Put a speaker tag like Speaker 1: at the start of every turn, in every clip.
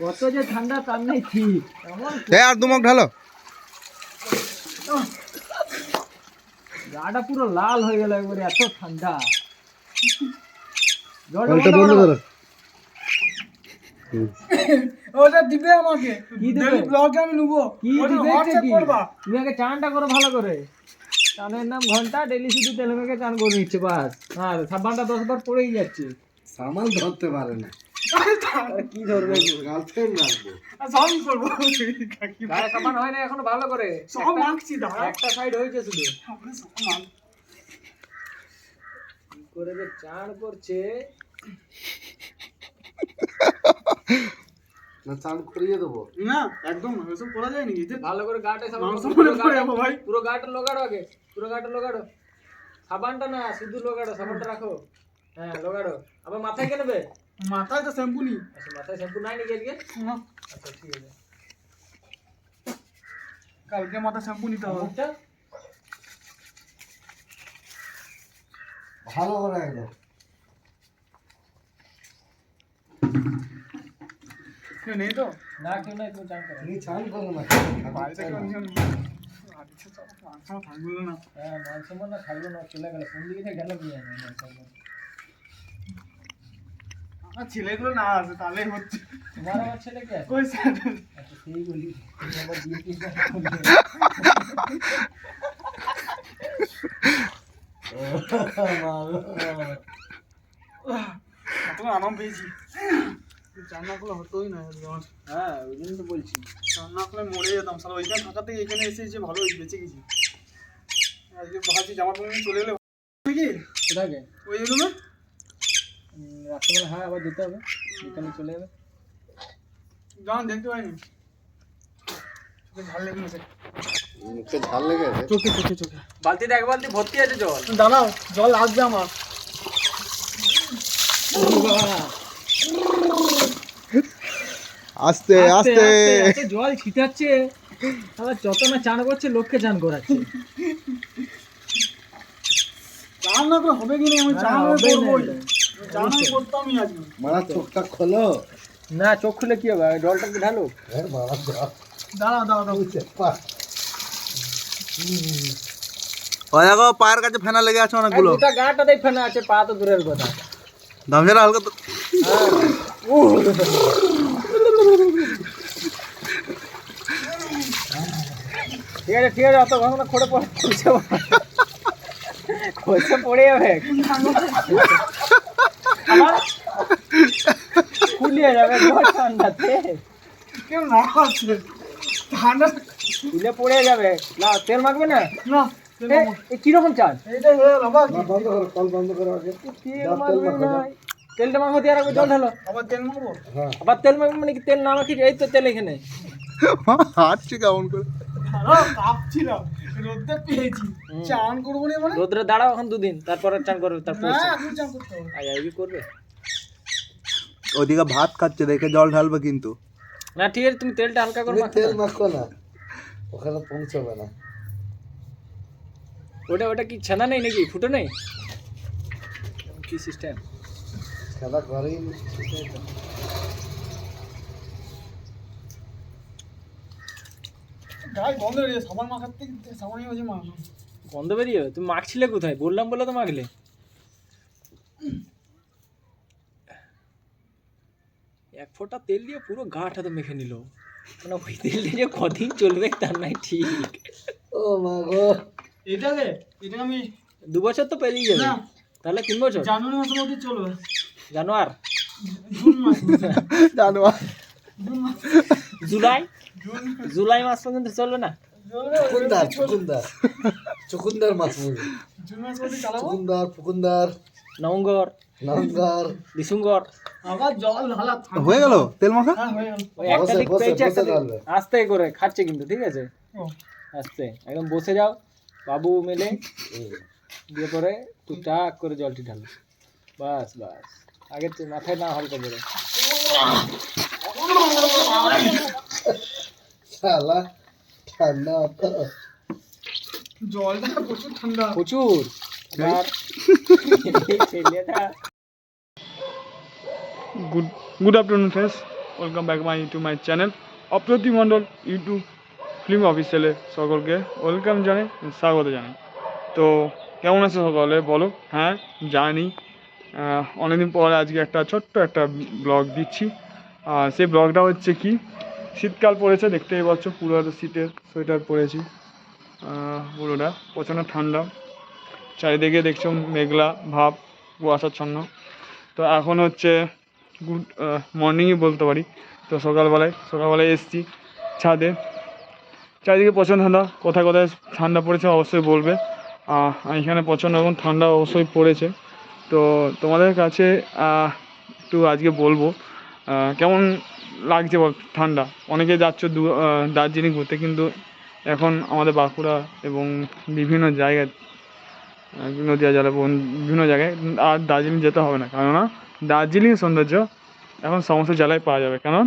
Speaker 1: কত যে ঠান্ডা তার নাই ঠিক
Speaker 2: আর দুমক ঢালো।
Speaker 1: গাটা পুরো লাল হয়ে গেল একবারে এত ঠান্ডা। জলটা বন্ধ করো।
Speaker 3: ওটা দিবে আমাকে।
Speaker 1: কি দিবে?
Speaker 3: ব্লগে আমি নেব।
Speaker 1: কি দিবে
Speaker 3: হোয়াটসঅ্যাপ করবা।
Speaker 1: তুমি আগে চানটা করো ভালো করে। চানের নাম ঘণ্টা ডেলি শুধু তেলে মেখে চান করে নিচ্ছে বাস। হ্যাঁ সাবানটা দশ বার পড়েই যাচ্ছে।
Speaker 2: সামাল ধরতে পারে না।
Speaker 1: কি ধরবে?
Speaker 2: গার্লফ্রেন্ড রাখব।
Speaker 3: আর সব করব
Speaker 1: গায়ে সাবান হয় না এখনও ভালো করে?
Speaker 3: সব মাখছি দাঁড়া।
Speaker 1: একটা সাইড হয়েছে শুধু। করে যে চান করছে?
Speaker 2: না চান করিয়ে দেবো।
Speaker 3: না একদম না এসব করা যায় নাকি?
Speaker 1: ভালো করে গাটে
Speaker 3: মাংস
Speaker 1: করো,
Speaker 3: যাব ভাই।
Speaker 1: পুরো গাটা লোগাড়ো আগে পুরো গাটা লোগাড়ো। সাবানটা না শুধু লোগাড়ো সাবানটা রাখো। হ্যাঁ লোগাড়ো আবার মাথায় কে নেবে?
Speaker 3: মাথায় তো শ্যাম্পু নি।
Speaker 1: আচ্ছা মাথায় শ্যাম্পু নাই নাকি আজকে?
Speaker 3: না,
Speaker 1: আচ্ছা ঠিক আছে।
Speaker 3: কালকে মাথা শ্যাম্পু নিতে হবে।
Speaker 1: মুখটা?
Speaker 2: ভালো করে একদম
Speaker 3: কেউ নেই তো?
Speaker 1: না কেউ নাই তুমি চান করো
Speaker 2: তুমি চান করো না
Speaker 3: বাড়িতে কেউ নেই। আচ্ছা চলো মাংস থাকবে না।
Speaker 1: হ্যাঁ মান সম্মান না থাকল না চলে গেল। কোন দিকে গেল কি জানি মান সম্মান।
Speaker 3: আমার ছেলেগুলো না আছে তাহলে হচ্ছে।
Speaker 1: তোমার আমার ছেলে কে? আছে
Speaker 3: স্যার।
Speaker 1: আচ্ছা সেই বলি। আবার বিয়ে কি
Speaker 3: তোমার আরাম পেয়েছি। রান্না করলে হতোই না আমার
Speaker 1: হ্যাঁ ওই জন্য তো বলছি।
Speaker 3: রান্না করলে মরে যেতাম সারা ওইখানে থাকা থেকে এখানে এসে যে ভালো বেঁচে গেছি। আজকে ভাবছি জামা প্যান্ট চলে এলে
Speaker 1: কোথাকে
Speaker 3: ওই এগুলো
Speaker 1: রাত্রেবেলা হ্যাঁ আবার দিতে হবে। বিকালে চলে যাবে।
Speaker 3: জান দেখতে পাইনি। ঝাল লেগে গেছে।
Speaker 2: মুখে ঝাল লেগে আছে
Speaker 3: চোখে চোখে চোখে।
Speaker 1: বালতিতে এক বালতি ভর্তি আছে জল।
Speaker 3: দাঁড়াও জল আসবে আমার।
Speaker 2: আস্তে আস্তে
Speaker 1: আস্তে। জল ছিটাচ্ছে। আবার যত না চান করছে লোককে চান করাচ্ছে।
Speaker 3: চান না করে হবে কি না? আমি চান
Speaker 2: মারা চোখটা খোলো।
Speaker 1: না চোখ খুলে কি হবে? জলটা কি ঢালো?
Speaker 3: দাঁড়াও
Speaker 2: ও দেখো পায়ের কাছে ফেনা লেগে আছে অনেকগুলো।
Speaker 1: গোটা গাটা দেখবে না আছে পা তো দূরের কথা।
Speaker 2: দামজারা হালকা তো
Speaker 1: ঠিক আছে ঠিক আছে অত ঘন খড়ে পড়ে খুলছে পড়ে যাবে আবার খুলিয়ে যাবে জল ঠান্ডাতে
Speaker 3: কেউ না আছে ঠান্ডা
Speaker 1: খুলে পড়ে যাবে না তেল মাখবে না
Speaker 3: না
Speaker 1: এ, এ কীরকম চান
Speaker 3: এইটা হয়ে গেল বাবা
Speaker 2: বন্ধ করো কল বন্ধ করো আগে
Speaker 1: তেল মাখবে না তেলটা মাখো দিয়ে রাখবে জল ঢালো
Speaker 3: আবার তেল মারবো
Speaker 2: হ্যাঁ
Speaker 1: আবার তেল মাখবে মানে কি তেল না মাখি এই তো তেল এখানে
Speaker 2: হাঁটছি কেমন করে
Speaker 3: দাঁড়াও কাঁপছিলাম রোদে পেয়েছি। চান করব না মানে?
Speaker 1: রোদ্রে দাঁড়াও এখন দুদিন তারপরে চান করবে তারপর
Speaker 3: না এখন চান করতে হবে।
Speaker 1: আই আই করবে।
Speaker 2: ওদিকে ভাত খাচ্ছে দেখে জল ঢালবে কিন্তু।
Speaker 1: না ঠিক আছে তুমি তেলটা হালকা করে মাখো না।
Speaker 2: মাখো না ওখানে পৌঁছবে না।
Speaker 1: ওটা ওটা কি ছানা নেই নাকি? ফুটো নেই? কি সিস্টেম
Speaker 2: সাদা করেই
Speaker 3: গায়ে গন্ধ বেরিয়ে সাবান মাখার থেকে
Speaker 1: গন্ধ বেরিয়ে যাবে। তুমি মাখছিলে কোথায়? বললাম বলে তো মাখলে এক ফোঁটা তেল দিয়ে পুরো গাটা তো মেখে নিল। মানে ওই তেল দিয়ে যে কদিন চলবে তার নাই ঠিক।
Speaker 2: ও মা গো।
Speaker 3: এটাকে এটা আমি
Speaker 1: দু বছর তো পেরিয়ে যাবে তাহলে তিন বছর?
Speaker 3: জানুয়ারি মাসের মধ্যে চলবে
Speaker 1: জানুয়ার?
Speaker 3: জুন মাস।
Speaker 2: জানো
Speaker 3: জুন মাস।
Speaker 1: জুলাই? জুলাই মাস পর্যন্ত চলবে না
Speaker 2: চুকুন্দার চুকুন্দার চুকুন্দার মাছ
Speaker 3: মধ্যে
Speaker 2: চুকুন্দার ফুকুন্দার
Speaker 1: নভেম্বর
Speaker 2: নঙ্গার
Speaker 1: ডিসেম্বর
Speaker 3: আবার জল ঢালা
Speaker 2: হয়ে গেল তেল মাখা
Speaker 3: হ্যাঁ হয়ে গেল
Speaker 1: একটা
Speaker 2: বসে,
Speaker 1: দিক পেয়েছে একটা আস্তে করে খাচ্ছে কিন্তু ঠিক আছে আস্তে একদম বসে যাও বাবু মেলে দিয়ে পরে টুকটাক করে জলটি ঢালো বাস বাস আগে মাথায় না হালকা করে
Speaker 2: শালা ঠান্ডা
Speaker 3: জলটা প্রচুর ঠান্ডা।
Speaker 1: প্রচুর।
Speaker 4: Good good afternoon friends welcome back my to my channel Aprati Mondal YouTube film অফিসিয়ালে সকলকে ওয়েলকাম জানাই স্বাগত জানাই। তো কেমন আছে সকলে? বলো। হ্যাঁ জানি। অনেকদিন পরে আজকে একটা ছোট্ট একটা ব্লগ দিচ্ছি। আর সেই ব্লগটা হচ্ছে কি? শীতকাল পড়েছে দেখতেই পাচ্ছ পুরো শীতের সোয়েটার আহ, পুরোটা প্রচণ্ড ঠান্ডা। চারিদিকে দেখছ মেঘলা ভাব কুয়াশাচ্ছন্ন তো এখন হচ্ছে গুড মর্নিংই বলতে পারি। তো সকালবেলায় সকালবেলায় এসছি ছাদে। চারিদিকে প্রচণ্ড ঠান্ডা কোথায় কোথায় ঠান্ডা পড়েছে অবশ্যই বলবে। এখানে প্রচণ্ড রকম ঠান্ডা অবশ্যই পড়েছে। তো তোমাদের কাছে একটু আজকে বলব কেমন লাগছে বল ঠান্ডা? অনেকে যাচ্ছ দু দার্জিলিং ঘুরতে, কিন্তু এখন আমাদের বাঁকুড়া এবং বিভিন্ন জায়গায় নদীয়া জেলা বিভিন্ন জায়গায় আর দার্জিলিং যেতে হবে না। কেননা দার্জিলিং সৌন্দর্য এখন সমস্ত জেলায় পাওয়া যাবে। কারণ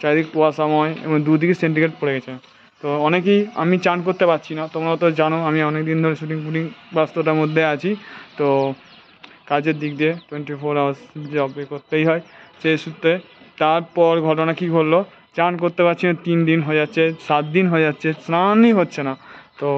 Speaker 4: চারিদিক কুয়াশাময় এবং দুদিকে সেন্টিগ্রেড পড়ে গেছে। তো অনেকেই, আমি চান করতে পারছি না, তোমরা তো জানো, আমি অনেক দিন ধরে শুটিং ফুটিং ব্যস্ততার মধ্যে আছি। তো কাজের দিক দিয়ে টোয়েন্টি ফোর আওয়ার্স জব করতেই হয়। সেই সূত্রে তারপর ঘটনা কী ঘটলো? চান করতে পারছি না, তিন দিন হয়ে যাচ্ছে, সাত দিন হয়ে যাচ্ছে, স্নানই হচ্ছে না। তো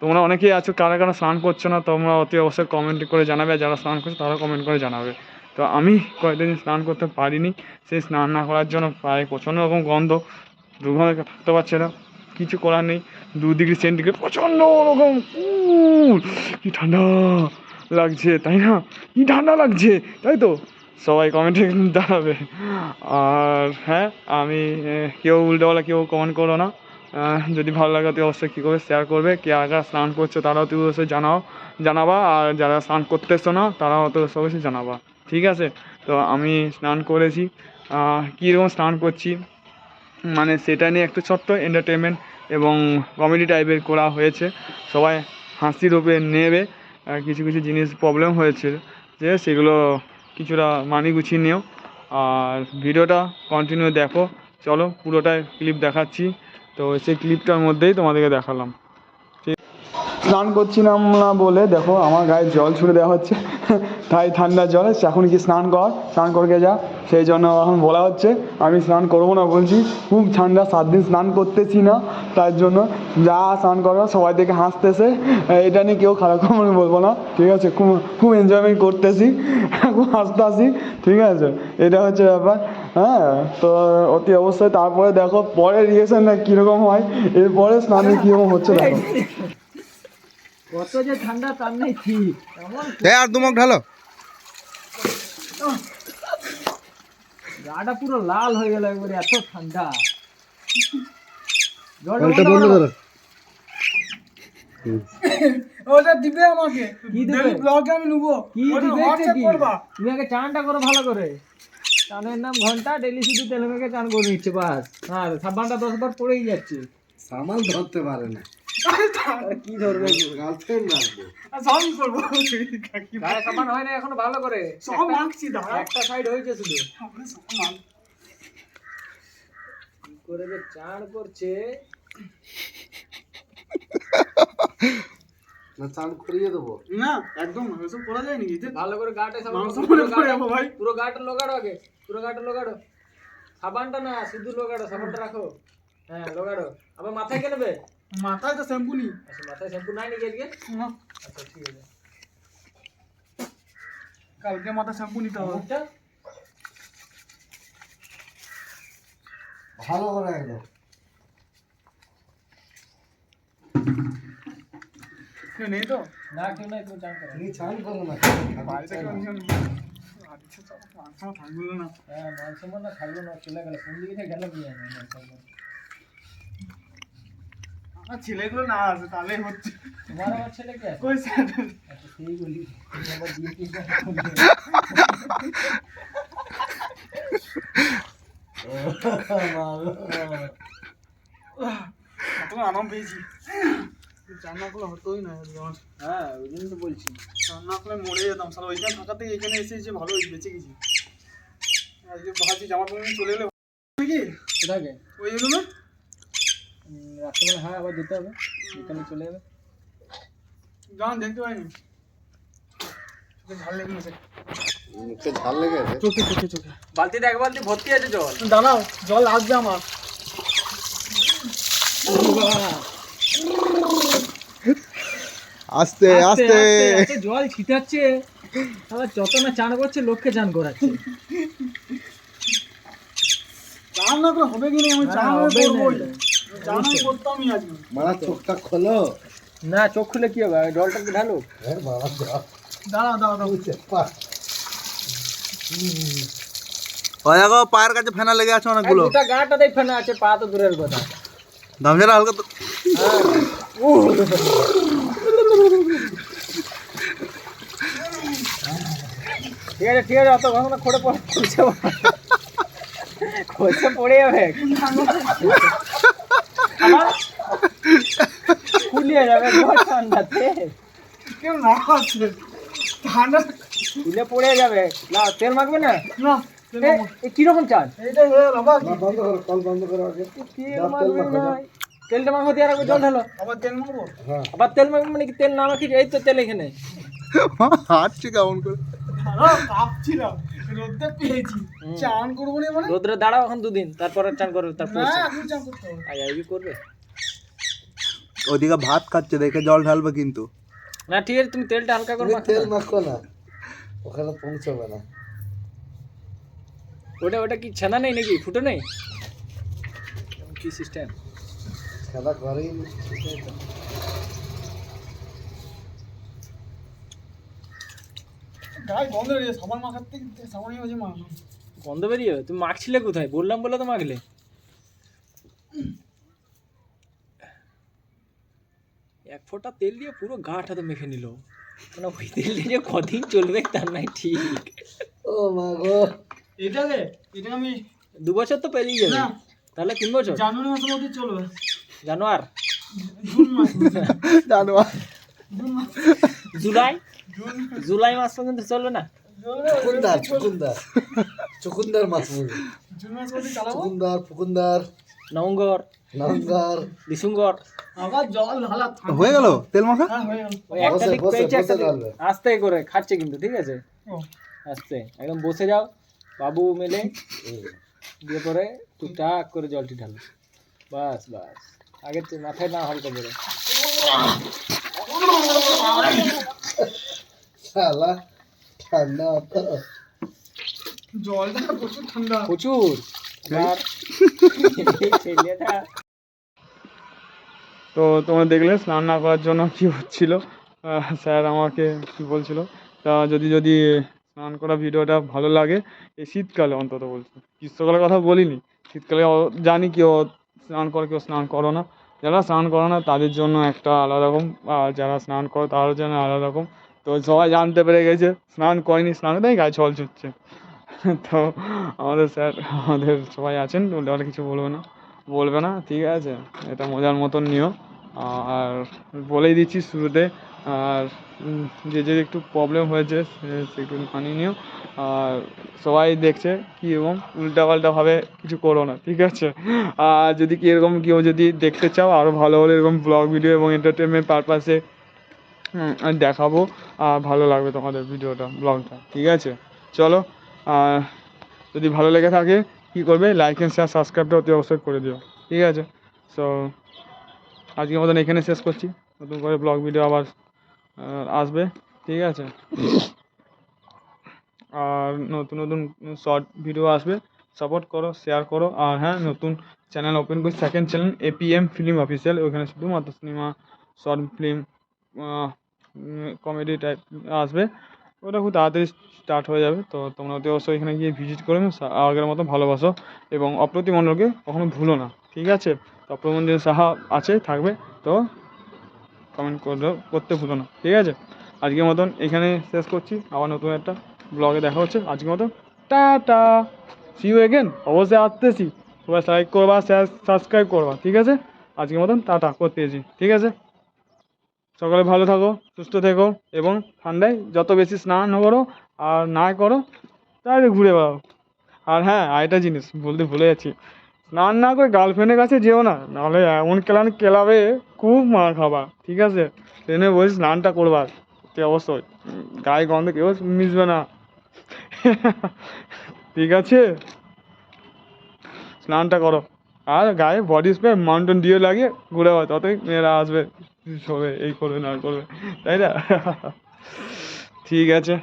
Speaker 4: তোমরা অনেকেই আছো, কারা কারা স্নান করছ না, তোমরা অতি অবশ্যই কমেন্ট করে জানাবে যারা স্নান করছ তারাও কমেন্ট করে জানাবে। তো আমি কয়েকদিন স্নান করতে পারিনি, সেই স্নান না করার জন্য প্রায় প্রচণ্ড রকম গন্ধ, দুর্গন্ধে থাকতে পারছে না, কিছু করার নেই, দু ডিগ্রি সেন্টিগ্রেড, প্রচণ্ড রকম কি ঠান্ডা লাগছে, তাই না? কি ঠান্ডা লাগছে, তাই তো? সবাই কমেন্টে দাঁড়াবে। আর হ্যাঁ আমি কেউ উল্টোপাল্টা কেউ কমেন্ট করো না। যদি ভালো লাগে তুই অবশ্যই কী করবে শেয়ার করবে। কে আগে স্নান করছ তারাও তুই অবশ্যই জানাও, জানাবা। আর যারা স্নান করতে এসছো না, তারাও তো অবশ্যই জানাবা। ঠিক আছে? তো আমি স্নান করেছি। কীরকম স্নান করছি? মানে সেটা নিয়ে একটু ছোট্ট এন্টারটেনমেন্ট এবং কমেডি টাইপের করা হয়েছে। সবাই হাসির ওপরে নেবে। আর কিছু কিছু জিনিস প্রবলেম হয়েছে যে সেগুলো কিছুটা মানি গুছিয়ে নিও। আর ভিডিওটা কন্টিনিউ দেখো। চলো পুরোটাই ক্লিপ দেখাচ্ছি। তো সেই ক্লিপটার মধ্যেই তোমাদেরকে দেখালাম। স্নান করছিলাম না বলে দেখো আমার গায়ে জল ছুড়ে দেওয়া হচ্ছে। তাই ঠান্ডা জলে এখন কি স্নান কর, স্নান করকে যা। সেই জন্য এখন বলা হচ্ছে, আমি স্নান করব না বলছি। খুব ঠান্ডা, সাত দিন স্নান করতেছি না। তার জন্য যা স্নান করো, সবাই দেখে হাসতেছে। এটা নিয়ে কেউ খারাপ করে বলব না। ঠিক আছে, খুব খুব এনজয়মেন্ট করতেছি। খুব হাসতেছি। ঠিক আছে, এটা হচ্ছে ব্যাপার। হ্যাঁ তো অতি অবশ্যই তারপরে দেখো, পরে রিয়েকশনটা কীরকম হয়। এরপরে স্নানে কীরকম হচ্ছে দেখো।
Speaker 1: কত যে ঠান্ডা তার নেই ঠিক।
Speaker 5: এ আর দুমক ঢালো।
Speaker 1: গাটা পুরো লাল হয়ে গেল একবারে এত ঠান্ডা। জলটা বন্ধ করো।
Speaker 4: ওটা দিবে আমাকে।
Speaker 1: কি দিবে?
Speaker 4: ব্লগে আমি নেব।
Speaker 1: কি দিবে কি? তুমি আগে চানটা করো ভালো করে। চানের নাম ঘণ্টা ডেলি শুধু তেলে মেখে চান করে নিচ্ছে বাস। হ্যাঁ সাবানটা দশ বার পড়েই যাচ্ছে।
Speaker 5: সামাল ধরতে পারে না।
Speaker 1: চান
Speaker 5: করিয়ে দেবো
Speaker 4: না একদম করা যায় নাকি
Speaker 1: ভালো করে গাটে
Speaker 4: যাব ভাই
Speaker 1: পুরো গাটা লোগাড়ো আগে পুরো গাটা লোগাড়ো সাবানটা না, শুধু লোগাড়ো, সাবানটা রাখো। হ্যাঁ লোগাড়ো। আবার মাথায় কে নেবে?
Speaker 4: মাথায় তো শ্যাম্পু নি
Speaker 1: আচ্ছা মাথায় শ্যাম্পু নাই নাকি আজকে
Speaker 4: না,
Speaker 1: আচ্ছা ঠিক আছে
Speaker 4: কালকে মাথা শ্যাম্পু নিতে হবে
Speaker 1: মুখটা
Speaker 5: ভালো করে একদম
Speaker 4: কেউ নেই তো
Speaker 1: না কেউ নাই কেউ চান করে
Speaker 5: তুমি চান করো না
Speaker 4: বাড়িতে কেউ নেই বাড়িতে তো মাংস থাকল না
Speaker 1: হ্যাঁ মান সম্মান না থাকল না চলে গেল কোন দিকে গেল কি জানি মান সম্মান।
Speaker 4: আমার ছেলেগুলো না আসে তাহলে হচ্ছে।
Speaker 1: তোমার আমার ছেলে কে আছে?
Speaker 4: কই স্যার?
Speaker 1: আচ্ছা সেই বলি। আবার দিয়ে কি
Speaker 4: তোমার আরাম পেয়েছি। রান্না করলে হতোই না আমার।
Speaker 1: হ্যাঁ ওই জন্য তো বলছি।
Speaker 4: রান্না করলে মরে যেতাম সারা ওইখানে থাকাতে এখানে এসে যে ভালো বেঁচে গেছি। আজকে ভাবছি জামা প্যান্ট চলে এলে নাকি?
Speaker 1: কোথাকে
Speaker 4: ওই এগুলো
Speaker 1: রাত্রেবেলা হ্যাঁ আবার যেতে হবে। বিকালে চলে যাবে।
Speaker 4: জান দেখতে পাইনি। চোখে ঝাল লেগে গেছে। চোখে চোখে চোখে।
Speaker 1: বালতিতে এক বালতি ভর্তি আছে জল।
Speaker 4: দাঁড়াও জল আসবে আমার।
Speaker 5: আস্তে আস্তে
Speaker 1: আস্তে। জল ছিটাচ্ছে। আবার যত না চান করছে লোককে চান করাচ্ছে।
Speaker 4: চান না করে হবে কি না? আমি চান
Speaker 2: মারা চোখটা খোলো।
Speaker 1: না চোখ খুলে কি হবে? জলটাকে ঢালো
Speaker 2: হ্যাঁ
Speaker 4: দাঁড়াও দাঁড়াও দাঁড়াও।
Speaker 2: চেপা
Speaker 5: ওই দেখো পায়ের কাছে ফেনা লেগে আছে অনেকগুলো।
Speaker 1: গোটা গাটা দেখবে না আছে পা তো দূরের কথা।
Speaker 5: হালকা তো
Speaker 1: ঠিক আছে ঠিক আছে অত ঘন খড়ে পড়ে পড়ে যাবে। আবার খুলিয়ে যাবে জল ঠান্ডাতে
Speaker 4: কেউ না আছে ঠান্ডা
Speaker 1: খুলে পড়ে যাবে না তেল মাখবে না
Speaker 4: না
Speaker 1: এ, এ কীরকম চান
Speaker 4: এইটা হয়ে গেল বাবা
Speaker 2: না, বন্ধ করো কল বন্ধ করো আগে
Speaker 1: তেল
Speaker 2: দাও, তেল
Speaker 1: মাখবে
Speaker 2: মাখো,
Speaker 1: না তেলটা মাখো দিয়ে রাখব জল ঢালো
Speaker 4: আবার তেল মারবো
Speaker 2: হ্যাঁ
Speaker 1: আবার তেল মাখবে মানে কি তেল না মাখি এই তো তেল এখানে
Speaker 5: হাঁটছে কেমন করে
Speaker 4: দাঁড়াও কাঁপছিলাম রোদে পেয়েছি।
Speaker 1: হুম।
Speaker 4: চান করব না মানে?
Speaker 1: রোদ্রে দাঁড়াও এখন দুদিন তারপরে চান করবে তারপর
Speaker 4: না এখন চান করতে হবে।
Speaker 1: আই আই করবে?
Speaker 5: ওদিকে ভাত খাচ্ছে দেখে জল ঢালবে কিন্তু।
Speaker 1: না ঠিক আছে তুমি তেলটা হালকা করে
Speaker 2: তুমি
Speaker 1: মাখো
Speaker 2: তেল
Speaker 1: না।
Speaker 2: মাখো না ওখানে পৌঁছবে না।
Speaker 1: ওটা ওটা কি ছানা নেই নাকি? ফুটো নেই? কি সিস্টেম
Speaker 2: খেলা করেই
Speaker 4: গায়ে গন্ধ বেরিয়ে সাবান মাখার থেকে সাবানই হয়েছে মা।
Speaker 1: গন্ধ বেরিয়ে তুমি মাখছিলে কোথায়? বললাম বলে তো মাখলে। এক ফোঁটা তেল দিয়ে পুরো গাটাতে মেখে নিল। মানে ওই তেল দিয়ে কদিন চলবে তার নাই ঠিক।
Speaker 2: ও মা গো।
Speaker 4: এটা রে এটা আমি
Speaker 1: দু বছর তো পেরিয়ে যাবে। তাহলে তিন বছর?
Speaker 4: জানুয়ারি মাসের মধ্যে চলবে।
Speaker 1: জানুয়ার?
Speaker 4: জুন মাস।
Speaker 5: জানো
Speaker 4: জুন মাস।
Speaker 1: জুলাই? জুলাই মাস পর্যন্ত চলবে না?
Speaker 2: চুকুন্দার চুকুন্দার। চুকুন্দার মাছ চুকুন্দার ফুকুন্দার।
Speaker 1: নভেম্বর
Speaker 2: নঙ্গার
Speaker 1: ডিসেম্বর
Speaker 4: আবার জল ঢালা
Speaker 5: হয়ে গেল? তেল মাখা?
Speaker 4: হ্যাঁ হয়ে গেল।
Speaker 1: একটা
Speaker 2: বসে,
Speaker 1: দিক পেয়েছে একটা
Speaker 2: বসে
Speaker 1: দিক
Speaker 2: ঢালবে।
Speaker 1: আস্তে করে খাচ্ছে কিন্তু ঠিক আছে? আস্তে একদম বসে যাও বাবু মেলে দিয়ে পরে টুকটাক করে জলটি ঢালো। বাস বাস। আগে মাথায় না হালকা করে।
Speaker 2: শালা ঠান্ডা
Speaker 4: জলটা প্রচুর ঠান্ডা।
Speaker 1: প্রচুর।
Speaker 4: তো তোমরা দেখলে স্নান না করার জন্য কি হচ্ছিল? স্যার আমাকে কি বলছিল? তা যদি যদি স্নান করা ভিডিওটা ভালো লাগে এই শীতকালে অন্তত বলছি। গ্রীষ্মকালের কথা বলিনি। শীতকালে ও- জানি কেউ স্নান করে কেউ স্নান করো না। যারা স্নান করো না তাদের জন্য একটা আলাদা রকম আর যারা স্নান করো তাদের জন্য আলাদা রকম। তো সবাই জানতে পেরে গেছে। স্নান করেনি, স্নান তাই গায়ে জল ছুটছে। তো আমাদের স্যার, আমাদের সবাই আছেন ওরা কিছু বলবে না। বলবে না, ঠিক আছে, এটা মজার মতন নিও আর বলেই দিচ্ছি শুরুতে, আর যে যে একটু প্রবলেম হয়েছে, সে- সে একটু মানিয়ে নিও। আর সবাই দেখছে কি এবং উল্টাপাল্টাভাবে কিছু করো না, ঠিক আছে? আর যদি কি এরকম কেউ যদি দেখতে চাও আরও ভালো ভালো এরকম ব্লগ ভিডিও এবং এন্টারটেনমেন্ট পারপাসে দেখাবো। আর ভালো লাগবে তোমাদের ভিডিওটা ব্লগটা ঠিক আছে? চলো আর যদি ভালো লেগে থাকে, কী করবে? লাইক অ্যান্ড শেয়ার সাবস্ক্রাইবটা অতি অবশ্যই করে দিও, ঠিক আছে? সো আজকের মতন এখানে শেষ করছি। নতুন করে ব্লগ ভিডিও আবার আসবে, ঠিক আছে? আর নতুন নতুন শর্ট ভিডিও আসবে। সাপোর্ট করো শেয়ার করো। আর হ্যাঁ নতুন চ্যানেল ওপেন করছি। Second channel APM film official ওখানে শুধুমাত্র cinema short film comedy type আসবে। ওটা খুব তাড়াতাড়ি স্টার্ট হয়ে যাবে। তো তোমরা অতি অবশ্যই এখানে গিয়ে ভিজিট করে আগের মতো ভালোবাসো এবং অপ্রতি মণ্ডলকে কখনো ভুলো না। ঠিক আছে? তো অপ্রমঞ্জন সাহা আছে, থাকবে। তো কমেন্ট করে করতে ভুলো না। ঠিক আছে? আজকের মতন এখানে শেষ করছি। আবার নতুন একটা ব্লগে দেখা হচ্ছে। আজকের মতন টাটা! সি ইউ এগেন অবশ্যই আসতেছি। সবাই লাইক করবা শেয়ার সাবস্ক্রাইব করবা। ঠিক আছে? আজকের মতন টাটা। করতেছি। ঠিক আছে? সকালে ভালো থাকো, সুস্থ থেকো এবং ঠান্ডায় যত বেশি স্নান করো আর না করো, তাহলে ঘুরে বেড়াও। আর হ্যাঁ আরেকটা জিনিস বলতে ভুলে যাচ্ছি। স্নান না করে গার্লফ্রেন্ডের কাছে যেও না, নাহলে এমন কেলান কেলাবে খুব মার খাবা, ঠিক আছে? ট্রেনে বসে স্নানটা করবা, সে অবশ্যই। গায়ে গন্ধ কেউ মিশবে না। ঠিক আছে? স্নানটা করো। আর গায়ে বডি স্প্রে মাউন্টেন ডিও লাগিয়ে ঘুরে হয় ততই মেয়েরা আসবে। শোবে এই করবে না করবে তাই না? ঠিক আছে।